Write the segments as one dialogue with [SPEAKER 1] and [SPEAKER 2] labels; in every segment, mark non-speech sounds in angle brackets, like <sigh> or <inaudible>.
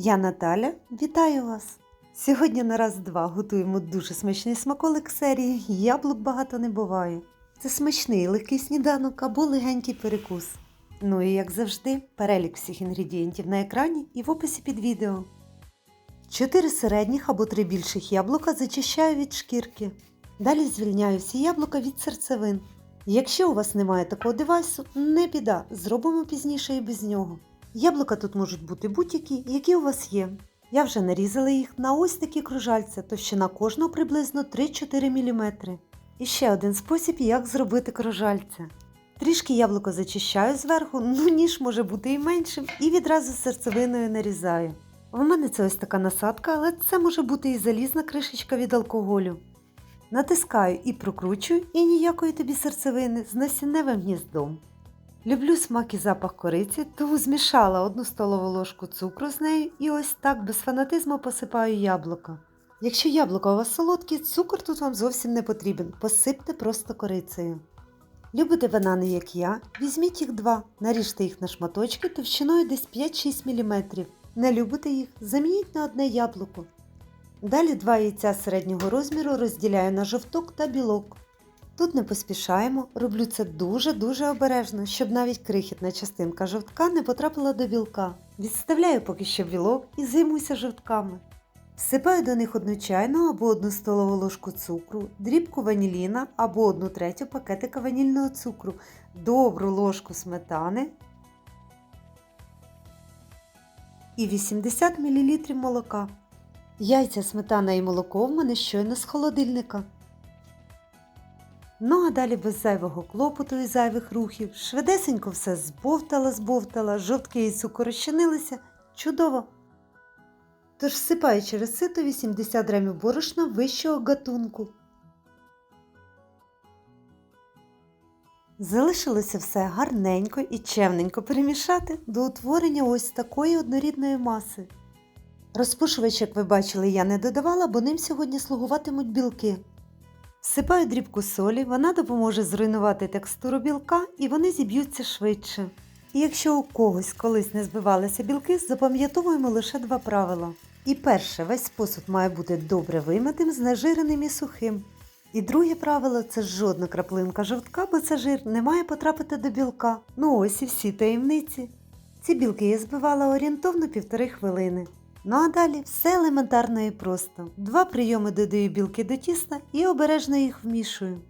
[SPEAKER 1] Я Наталя, вітаю вас! Сьогодні на раз-два готуємо дуже смачний смаколик серії Яблук багато не буває. Це смачний легкий сніданок або легенький перекус. Ну і як завжди, перелік всіх інгредієнтів на екрані і в описі під відео. Чотири середніх або три більших яблука зачищаю від шкірки. Далі звільняю всі яблука від серцевин. Якщо у вас немає такого девайсу, не біда, зробимо пізніше і без нього. Яблука тут можуть бути будь-які, які у вас є. Я вже нарізала їх на ось такі кружальця, товщина кожного приблизно 3-4 мм. І ще один спосіб, як зробити кружальця. Трішки яблуко зачищаю зверху, <laughs> ну ніж може бути і меншим, і відразу серцевиною нарізаю. У мене це ось така насадка, але це може бути і залізна кришечка від алкоголю. Натискаю і прокручую, і ніякої тобі серцевини з насінневим гніздом. Люблю смак і запах кориці, тому змішала одну столову ложку цукру з нею і ось так без фанатизму посипаю яблуко. Якщо яблука у вас солодкі, цукор тут вам зовсім не потрібен, посипте просто корицею. Любите банани, як я, візьміть їх два, наріжте їх на шматочки товщиною десь 5-6 мм. Не любите їх, замініть на одне яблуко. Далі два яйця середнього розміру розділяю на жовток та білок. Тут не поспішаємо, роблю це дуже-дуже обережно, щоб навіть крихітна частинка жовтка не потрапила до білка. Відставляю поки що білок і займуся жовтками. Всипаю до них одну чайну або одну столову ложку цукру, дрібку ваніліна або одну третю пакетика ванільного цукру, добру ложку сметани і 80 мл молока. Яйця, сметана і молоко в мене щойно з холодильника. Ну а далі без зайвого клопоту і зайвих рухів, швидесенько все збовтала, збовтала, жовтки і цукор розчинилися. Чудово! Тож всипаю через сито 80 грамів борошна вищого гатунку. Залишилося все гарненько і чемненько перемішати до утворення ось такої однорідної маси. Розпушувач, як ви бачили, я не додавала, бо ним сьогодні слугуватимуть білки. Всипаю дрібку солі, вона допоможе зруйнувати текстуру білка і вони зіб'ються швидше. І якщо у когось колись не збивалися білки, запам'ятовуємо лише два правила. І перше, весь посуд має бути добре вимитим, знежиреним і сухим. І друге правило це жодна краплинка жовтка, бо це жир не має потрапити до білка. Ну ось і всі таємниці. Ці білки я збивала орієнтовно півтори хвилини. Ну а далі все елементарно і просто. Два прийоми додаю білки до тіста і обережно їх вмішую.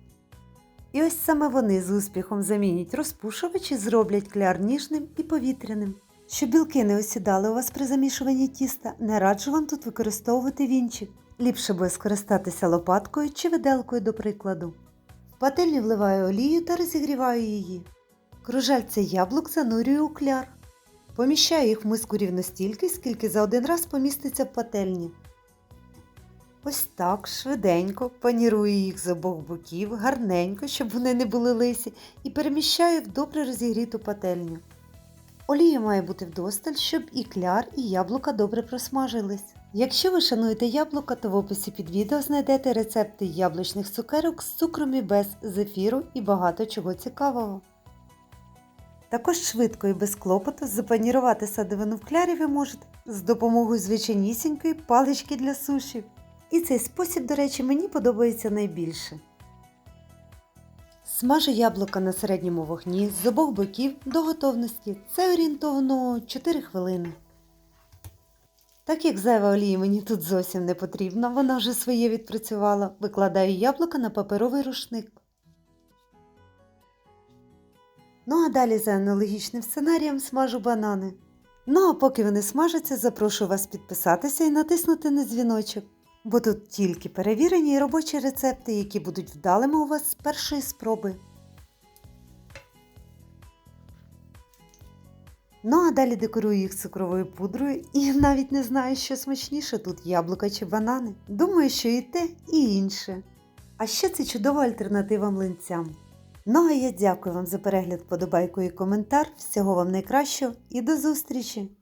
[SPEAKER 1] І ось саме вони з успіхом замінять розпушувач і зроблять кляр ніжним і повітряним. Щоб білки не осідали у вас при замішуванні тіста, не раджу вам тут використовувати вінчик. Ліпше буде скористатися лопаткою чи виделкою до прикладу. В пательню вливаю олію та розігріваю її. Кружальця яблук занурюю у кляр. Поміщаю їх в миску рівно стільки, скільки за один раз поміститься в пательні. Ось так швиденько панірую їх з обох боків, гарненько, щоб вони не були лисі, і переміщаю в добре розігріту пательню. Олія має бути вдосталь, щоб і кляр, і яблука добре просмажились. Якщо ви шануєте яблука, то в описі під відео знайдете рецепти яблучних цукерок з цукром і без зефіру і багато чого цікавого. Також швидко і без клопоту запанірувати садовину в клярі ви можете з допомогою звичайнісінької палички для суші. І цей спосіб, до речі, мені подобається найбільше. Смажу яблука на середньому вогні з обох боків до готовності. Це орієнтовно 4 хвилини. Так як зайва олії мені тут зовсім не потрібна, вона вже своє відпрацювала, викладаю яблука на паперовий рушник. Ну а далі за аналогічним сценарієм смажу банани. Ну а поки вони смажаться, запрошую вас підписатися і натиснути на дзвіночок, бо тут тільки перевірені і робочі рецепти, які будуть вдалими у вас з першої спроби. Ну а далі декорую їх цукровою пудрою і навіть не знаю, що смачніше тут яблука чи банани. Думаю, що і те, і інше. А ще це чудова альтернатива млинцям. Ну а я дякую вам за перегляд, подобайку і коментар. Всього вам найкращого і до зустрічі!